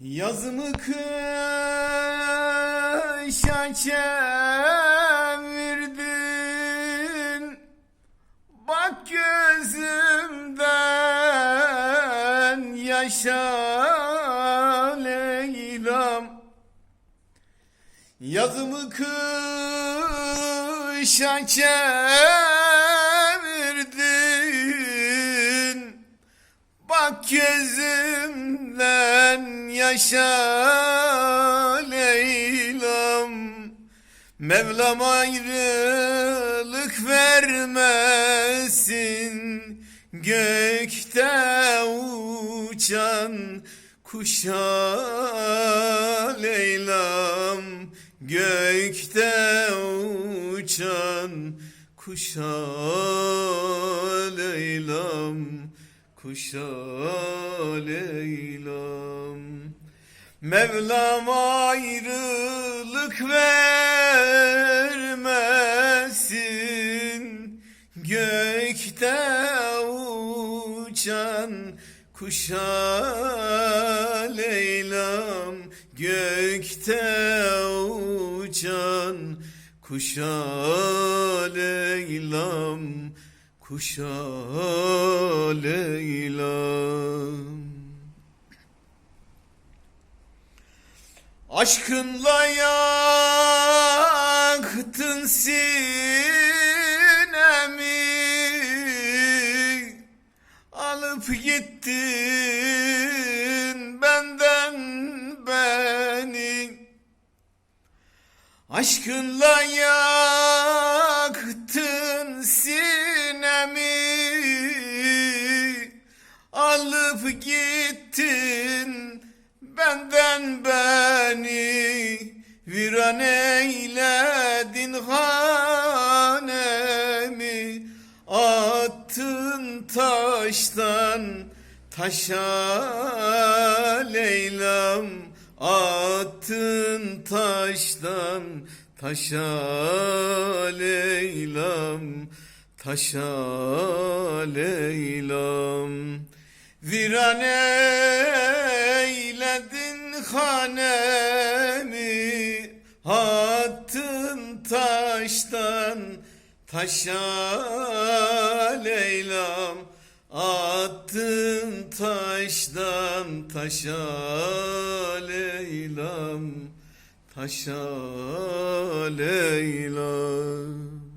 Yazımı kışa çevirdin. Bak gözümden yaşa Leyla'm. Yazımı kışa çevirdin. Bak gözümden yaşa Leyla'm. Mevlam ayrılık vermesin. Gökte uçan kuşa Leyla'm. Gökte uçan kuşa Leyla'm. Kuşa Leyla'm Mevlam ayrılık vermesin. Gökte uçan kuşa Leyla'm Gökte uçan kuşa Leyla'm Kuşa Leyla'm Aşkınla yaktın sinemi. Alıp gittin benden beni. Aşkınla yaktın sinemi. Alıp gittin benden beni Viran eyledin hanemi. Attın taştan taşa Leyla'm Attın taştan taşa Leyla'm Taşa Leyla'm. Viran eyledin hanemi Attın taştan taşa Leyla'm Attın taştan taşa Leyla'm Taşa Leyla'm